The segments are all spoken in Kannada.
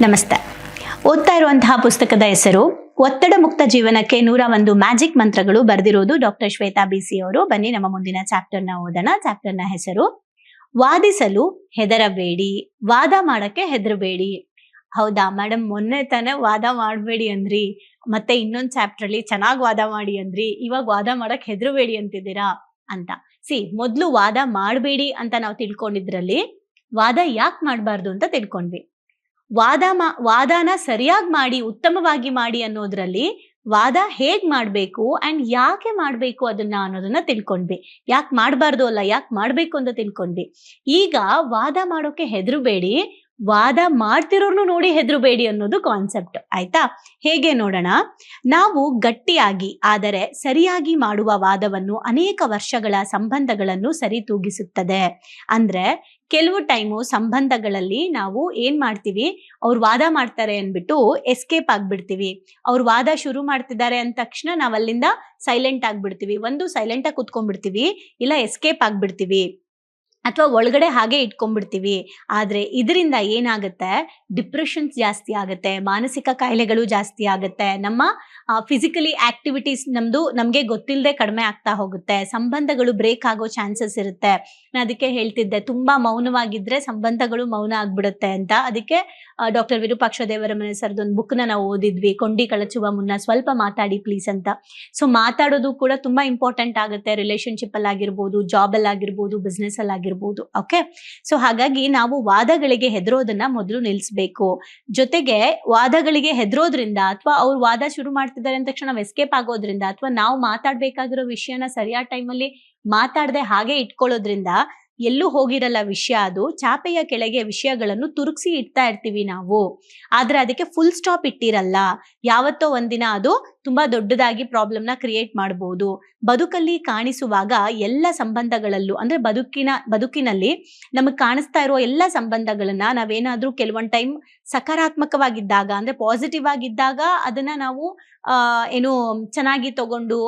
ನಮಸ್ತೆ. ಓದ್ತಾ ಇರುವಂತಹ ಪುಸ್ತಕದ ಹೆಸರು, ಒತ್ತಡ ಮುಕ್ತ ಜೀವನಕ್ಕೆ ನೂರ ಒಂದು ಮ್ಯಾಜಿಕ್ ಮಂತ್ರಗಳು ಬರೆದಿರೋದು ಡಾಕ್ಟರ್ ಶ್ವೇತಾ ಬಿಸಿ ಅವರು. ಬನ್ನಿ, ನಮ್ಮ ಮುಂದಿನ ಚಾಪ್ಟರ್ನ ಓದೋಣ. ಚಾಪ್ಟರ್ನ ಹೆಸರು, ವಾದಿಸಲು ಹೆದರಬೇಡಿ, ವಾದ ಮಾಡಕ್ಕೆ ಹೆದರಬೇಡಿ. ಹೌದಾ? ಮೇಡಮ್ ಮೊನ್ನೆ ತಾನೇ ವಾದ ಮಾಡಬೇಡಿ ಅಂದ್ರಿ, ಮತ್ತೆ ಇನ್ನೊಂದು ಚಾಪ್ಟರ್ ಅಲ್ಲಿ ಚೆನ್ನಾಗಿ ವಾದ ಮಾಡಿ ಅಂದ್ರಿ, ಇವಾಗ ವಾದ ಮಾಡಕ್ ಹೆದರಬೇಡಿ ಅಂತಿದ್ದೀರಾ ಅಂತ. ಸಿ, ಮೊದ್ಲು ವಾದ ಮಾಡಬೇಡಿ ಅಂತ ನಾವು ತಿಳ್ಕೊಂಡಿದ್ರಲ್ಲಿ, ವಾದ ಯಾಕೆ ಮಾಡಬಾರ್ದು ಅಂತ ತಿಳ್ಕೊಂಡ್ವಿ. ವಾದ ಮಾ, ವಾದನ ಸರಿಯಾಗಿ ಮಾಡಿ, ಉತ್ತಮವಾಗಿ ಮಾಡಿ ಅನ್ನೋದ್ರಲ್ಲಿ ವಾದ ಹೇಗ್ ಮಾಡ್ಬೇಕು ಅಂಡ್ ಯಾಕೆ ಮಾಡ್ಬೇಕು ಅದನ್ನ ಅನ್ನೋದನ್ನ ತಿಳ್ಕೊಂಡ್ವಿ. ಯಾಕೆ ಮಾಡಬಾರ್ದು ಅಲ್ಲ, ಯಾಕೆ ಮಾಡ್ಬೇಕು ಅಂತ ತಿಳ್ಕೊಂಡ್ವಿ. ಈಗ ವಾದ ಮಾಡೋಕೆ ಹೆದರಬೇಡಿ. ವಾದ ಮಾಡ್ತಿರೋರ್ನು ನೋಡಿ ಹೆದರಬೇಡಿ ಅನ್ನೋದು ಕಾನ್ಸೆಪ್ಟ್ ಆಯ್ತಾ? ಹೇಗೆ ನೋಡೋಣ? ನಾವು ಗಟ್ಟಿಯಾಗಿ, ಆದರೆ ಸರಿಯಾಗಿ ಮಾಡುವ ವಾದವನ್ನು ಅನೇಕ ವರ್ಷಗಳ ಸಂಬಂಧಗಳನ್ನು ಸರಿತೂಗಿಸುತ್ತದೆ. ಅಂದ್ರೆ ಕೆಲವು ಟೈಮು ಸಂಬಂಧಗಳಲ್ಲಿ ನಾವು ಏನ್ ಮಾಡ್ತೀವಿ? ಅವ್ರು ವಾದ ಮಾಡ್ತಾರೆ ಅಂದ್ಬಿಟ್ಟು ಎಸ್ಕೇಪ್ ಆಗ್ಬಿಡ್ತೀವಿ. ಅವ್ರು ವಾದ ಶುರು ಮಾಡ್ತಿದ್ದಾರೆ ಅಂದ ತಕ್ಷಣ ನಾವಲ್ಲಿಂದ ಸೈಲೆಂಟ್ ಆಗ್ಬಿಡ್ತೀವಿ. ಒಂದು ಸೈಲೆಂಟ್ ಆಗಿ ಕುತ್ಕೊಂಡ್ಬಿಡ್ತೀವಿ, ಇಲ್ಲ ಎಸ್ಕೇಪ್ ಆಗ್ಬಿಡ್ತೀವಿ. ಅಥವಾ ಒಳಗಡೆ ಹಾಗೆ ಇಟ್ಕೊಂಡ್ಬಿಡ್ತೀವಿ. ಆದ್ರೆ ಇದರಿಂದ ಏನಾಗುತ್ತೆ? ಡಿಪ್ರೆಷನ್ಸ್ ಜಾಸ್ತಿ ಆಗುತ್ತೆ, ಮಾನಸಿಕ ಕಾಯಿಲೆಗಳು ಜಾಸ್ತಿ ಆಗುತ್ತೆ, ನಮ್ಮ ಫಿಸಿಕಲಿ ಆಕ್ಟಿವಿಟೀಸ್ ನಮ್ದು ನಮ್ಗೆ ಗೊತ್ತಿಲ್ಲದೆ ಕಡಿಮೆ ಆಗ್ತಾ ಹೋಗುತ್ತೆ, ಸಂಬಂಧಗಳು ಬ್ರೇಕ್ ಆಗೋ ಚಾನ್ಸಸ್ ಇರುತ್ತೆ. ನಾನು ಅದಕ್ಕೆ ಹೇಳ್ತಿದ್ದೆ, ತುಂಬಾ ಮೌನವಾಗಿದ್ರೆ ಸಂಬಂಧಗಳು ಮೌನ ಆಗಿಬಿಡುತ್ತೆ ಅಂತ. ಅದಕ್ಕೆ ಡಾಕ್ಟರ್ ವಿರೂಪಾಕ್ಷ ದೇವರಮನೆ ಸರ್ದು ಒಂದು ಬುಕ್ನ ನಾವು ಓದಿದ್ವಿ, ಕೊಂಡಿ ಕಳಚುವ ಮುನ್ನ ಸ್ವಲ್ಪ ಮಾತಾಡಿ ಪ್ಲೀಸ್ ಅಂತ. ಸೊ, ಮಾತಾಡೋದು ಕೂಡ ತುಂಬಾ ಇಂಪಾರ್ಟೆಂಟ್ ಆಗುತ್ತೆ ರಿಲೇಶನ್ಶಿಪ್ ಅಲ್ಲಿ ಆಗಿರ್ಬೋದು ಜಾಬ್ ಅಲ್ಲಿ ಆಗಿರ್ಬೋದು. ಓಕೆ ಸೊ ಹಾಗಾಗಿ ನಾವು ವಾದಗಳಿಗೆ ಹೆದರೋದನ್ನ ಮೊದಲು ನಿಲ್ಲಿಸಬೇಕು ಜೊತೆಗೆ ವಾದಗಳಿಗೆ ಹೆದರೋದ್ರಿಂದ ಅಥವಾ ಅವ್ರು ವಾದ ಶುರು ಮಾಡ್ತಿದ್ದಾರೆ ಅಂದ ತಕ್ಷಣ ಎಸ್ಕೇಪ್ ಆಗೋದ್ರಿಂದ ಅಥವಾ ನಾವು ಮಾತಾಡ್ಬೇಕಾಗಿರೋ ವಿಷಯನ ಸರಿಯಾದ ಟೈಮಲ್ಲಿ ಮಾತಾಡದೆ ಹಾಗೆ ಇಟ್ಕೊಳ್ಳೋದ್ರಿಂದ ಎಲ್ಲೂ ಹೋಗಿರಲ್ಲ ವಿಷಯ ಅದು. ಚಾಪೆಯ ಕೆಳಗೆ ವಿಷಯಗಳನ್ನು ತುರುಕ್ಸಿ ಇಡ್ತಾ ಇರ್ತೀವಿ ನಾವು. ಆದ್ರೆ ಅದಕ್ಕೆ ಫುಲ್ ಸ್ಟಾಪ್ ಇಟ್ಟಿರಲ್ಲ. ಯಾವತ್ತೋ ಒಂದಿನ ಅದು ತುಂಬಾ ದೊಡ್ಡದಾಗಿ ಪ್ರಾಬ್ಲಮ್ನ ಕ್ರಿಯೇಟ್ ಮಾಡಬಹುದು ಬದುಕಲ್ಲಿ ಕಾಣಿಸುವಾಗ ಎಲ್ಲ ಸಂಬಂಧಗಳಲ್ಲೂ ಅಂದ್ರೆ ಬದುಕಿನ, ಬದುಕಿನಲ್ಲಿ ನಮಗ್ ಕಾಣಿಸ್ತಾ ಇರೋ ಎಲ್ಲ ಸಂಬಂಧಗಳನ್ನ ನಾವೇನಾದ್ರೂ ಕೆಲವೊಂದ್ ಟೈಮ್ ಸಕಾರಾತ್ಮಕವಾಗಿದ್ದಾಗ ಅಂದ್ರೆ ಪಾಸಿಟಿವ್ ಆಗಿದ್ದಾಗ ಅದನ್ನ ನಾವು ಏನು ಚೆನ್ನಾಗಿ ತಗೊಂಡು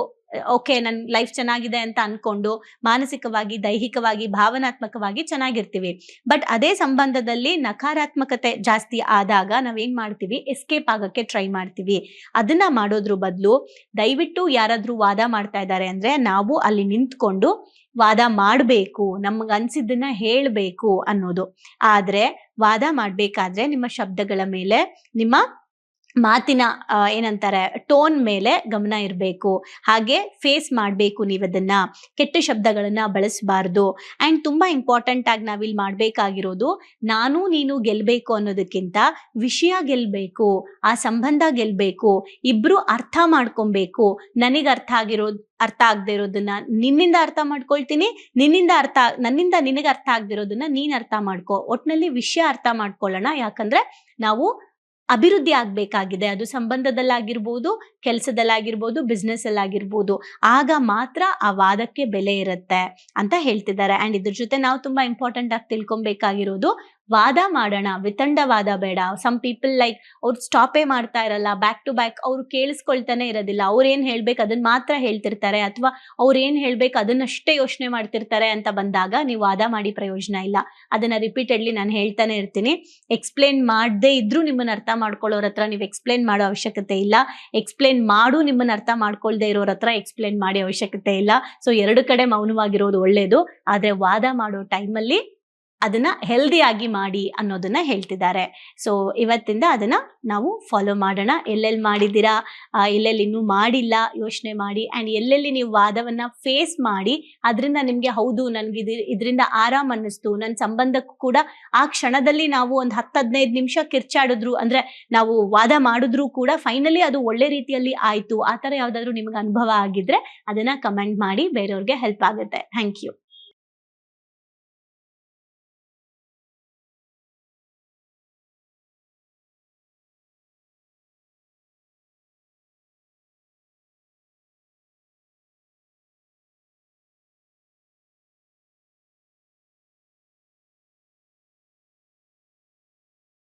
ಓಕೆ ನನ್ನ ಲೈಫ್ ಚೆನ್ನಾಗಿದೆ ಅಂತ ಅನ್ಕೊಂಡು ಮಾನಸಿಕವಾಗಿ, ದೈಹಿಕವಾಗಿ, ಭಾವನಾತ್ಮಕವಾಗಿ ಚೆನ್ನಾಗಿರ್ತೀವಿ. ಬಟ್ ಅದೇ ಸಂಬಂಧದಲ್ಲಿ ನಕಾರಾತ್ಮಕತೆ ಜಾಸ್ತಿ ಆದಾಗ ನಾವೇನ್ ಮಾಡ್ತೀವಿ? ಎಸ್ಕೇಪ್ ಆಗಕ್ಕೆ ಟ್ರೈ ಮಾಡ್ತೀವಿ. ಅದನ್ನ ಮಾಡೋದ್ರ ಬದಲು ದಯವಿಟ್ಟು ಯಾರಾದ್ರೂ ವಾದ ಮಾಡ್ತಾ ಇದ್ದಾರೆ ಅಂದ್ರೆ ನಾವು ಅಲ್ಲಿ ನಿಂತ್ಕೊಂಡು ವಾದ ಮಾಡಬೇಕು, ನಮ್ಗೆ ಅನ್ಸಿದ್ದನ್ನ ಹೇಳಬೇಕು ಅನ್ನೋದು. ಆದ್ರೆ ವಾದ ಮಾಡ್ಬೇಕಾದ್ರೆ ನಿಮ್ಮ ಶಬ್ದಗಳ ಮೇಲೆ ನಿಮ್ಮ ಮಾತಿನ ಏನಂತಾರೆ, ಟೋನ್ ಮೇಲೆ ಗಮನ ಇರಬೇಕು. ಹಾಗೆ ಫೇಸ್ ಮಾಡಬೇಕು ನೀವು ಅದನ್ನ ಕೆಟ್ಟ ಶಬ್ದಗಳನ್ನ ಬಳಸಬಾರ್ದು. ಆ್ಯಂಡ್ ತುಂಬಾ ಇಂಪಾರ್ಟೆಂಟ್ ಆಗಿ ನಾವಿಲ್ಲಿ ಮಾಡಬೇಕಾಗಿರೋದು, ನಾನು ನೀನು ಗೆಲ್ಬೇಕು ಅನ್ನೋದಕ್ಕಿಂತ ವಿಷಯ ಗೆಲ್ಬೇಕು, ಆ ಸಂಬಂಧ ಗೆಲ್ಬೇಕು ಇಬ್ಬರು ಅರ್ಥ ಮಾಡ್ಕೊಬೇಕು. ನನಗೆ ಅರ್ಥ ಆಗಿರೋ, ಅರ್ಥ ಆಗದೆ ಇರೋದನ್ನ ನಿನ್ನಿಂದ ಅರ್ಥ ಮಾಡ್ಕೊಳ್ತೀನಿ, ನಿನ್ನಿಂದ ಅರ್ಥ ನನ್ನಿಂದ ನಿನಗೆ ಅರ್ಥ ಆಗದಿರೋದನ್ನ ನೀನ್ ಅರ್ಥ ಮಾಡ್ಕೋ. ಒಟ್ನಲ್ಲಿ ವಿಷಯ ಅರ್ಥ ಮಾಡ್ಕೊಳ್ಳೋಣ. ಯಾಕಂದ್ರೆ ನಾವು ಅಭಿವೃದ್ಧಿ ಆಗ್ಬೇಕಾಗಿದೆ. ಅದು ಸಂಬಂಧದಲ್ಲಾಗಿರ್ಬೋದು, ಕೆಲಸದಲ್ಲಾಗಿರ್ಬೋದು ಬಿಸ್ನೆಸ್ ಅಲ್ಲಾಗಿರ್ಬೋದು ಆಗ ಮಾತ್ರ ಆ ವಾದಕ್ಕೆ ಬೆಲೆ ಇರುತ್ತೆ ಅಂತ ಹೇಳ್ತಿದ್ದಾರೆ. ಅಂಡ್ ಇದ್ರ ಜೊತೆ ನಾವು ತುಂಬಾ ಇಂಪಾರ್ಟೆಂಟ್ ಆಗಿ ತಿಳ್ಕೊಬೇಕಾಗಿರೋದು ವಾದ ಮಾಡೋಣ ವಿತಂಡವಾದ ಬೇಡ. ಸಮ್ ಪೀಪಲ್ ಲೈಕ್ ಅವ್ರು ಸ್ಟಾಪೇ ಮಾಡ್ತಾ ಇರಲ್ಲ ಬ್ಯಾಕ್ ಟು ಬ್ಯಾಕ್ ಅವ್ರು ಕೇಳಿಸ್ಕೊಳ್ತಾನೆ ಇರೋದಿಲ್ಲ. ಅವ್ರು ಏನ್ ಹೇಳ್ಬೇಕು ಅದನ್ನ ಮಾತ್ರ ಹೇಳ್ತಿರ್ತಾರೆ ಅಥವಾ ಅವ್ರು ಏನ್ ಹೇಳ್ಬೇಕು ಅದನ್ನಷ್ಟೇ ಯೋಚನೆ ಮಾಡ್ತಿರ್ತಾರೆ ಅಂತ ಬಂದಾಗ ನೀವು ವಾದ ಮಾಡಿ ಪ್ರಯೋಜನ ಇಲ್ಲ. ಅದನ್ನ ರಿಪೀಟೆಡ್ಲಿ ನಾನು ಹೇಳ್ತಾನೆ ಇರ್ತೀನಿ. ಎಕ್ಸ್ಪ್ಲೇನ್ ಮಾಡದೇ ಇದ್ರೂ ನಿಮ್ಮನ್ನ ಅರ್ಥ ಮಾಡ್ಕೊಳ್ಳೋರ ಹತ್ರ ನೀವು ಎಕ್ಸ್ಪ್ಲೇನ್ ಮಾಡೋ ಅವಶ್ಯಕತೆ ಇಲ್ಲ. ಎಕ್ಸ್ಪ್ಲೇನ್ ಮಾಡು, ನಿಮ್ಮನ್ನ ಅರ್ಥ ಮಾಡ್ಕೊಳ್ದೆ ಇರೋರ ಹತ್ರ ಎಕ್ಸ್ಪ್ಲೇನ್ ಮಾಡಿ ಅವಶ್ಯಕತೆ ಇಲ್ಲ. ಸೊ ಎರಡು ಕಡೆ ಮೌನವಾಗಿರೋದು ಒಳ್ಳೇದು. ಆದ್ರೆ ವಾದ ಮಾಡೋ ಟೈಮಲ್ಲಿ ಅದನ್ನ ಹೆಲ್ದಿಯಾಗಿ ಮಾಡಿ ಅನ್ನೋದನ್ನ ಹೇಳ್ತಿದ್ದಾರೆ. ಸೊ ಇವತ್ತಿಂದ ಅದನ್ನ ನಾವು ಫಾಲೋ ಮಾಡೋಣ. ಎಲ್ಲೆಲ್ಲಿ ಮಾಡಿದ್ದೀರಾ? ಎಲ್ಲೆಲ್ಲಿ ಇನ್ನೂ ಮಾಡಿಲ್ಲ? ಯೋಚನೆ ಮಾಡಿ. ಆ್ಯಂಡ್ ಎಲ್ಲೆಲ್ಲಿ ನೀವು ವಾದವನ್ನ ಫೇಸ್ ಮಾಡಿ, ಅದರಿಂದ ನಿಮಗೆ ಹೌದು, ನನಗೆ ಇದು, ಇದರಿಂದ ಆರಾಮ್ ಅನ್ನಿಸ್ತು ನನ್ನ ಸಂಬಂಧಕ್ಕೂ ಕೂಡ ಆ ಕ್ಷಣದಲ್ಲಿ ನಾವು ಒಂದು ಹತ್ತು ಹದಿನೈದು ನಿಮಿಷ ಕಿರ್ಚಾಡಿದ್ರು, ಅಂದ್ರೆ ನಾವು ವಾದ ಮಾಡಿದ್ರು ಕೂಡ ಫೈನಲಿ ಅದು ಒಳ್ಳೆ ರೀತಿಯಲ್ಲಿ ಆಯ್ತು. ಆ ಥರ ಯಾವುದಾದ್ರೂ ನಿಮಗೆ ಅನುಭವ ಆಗಿದ್ರೆ ಅದನ್ನ ಕಮೆಂಟ್ ಮಾಡಿ, ಬೇರೆಯವ್ರಿಗೆ ಹೆಲ್ಪ್ ಆಗುತ್ತೆ. Thank you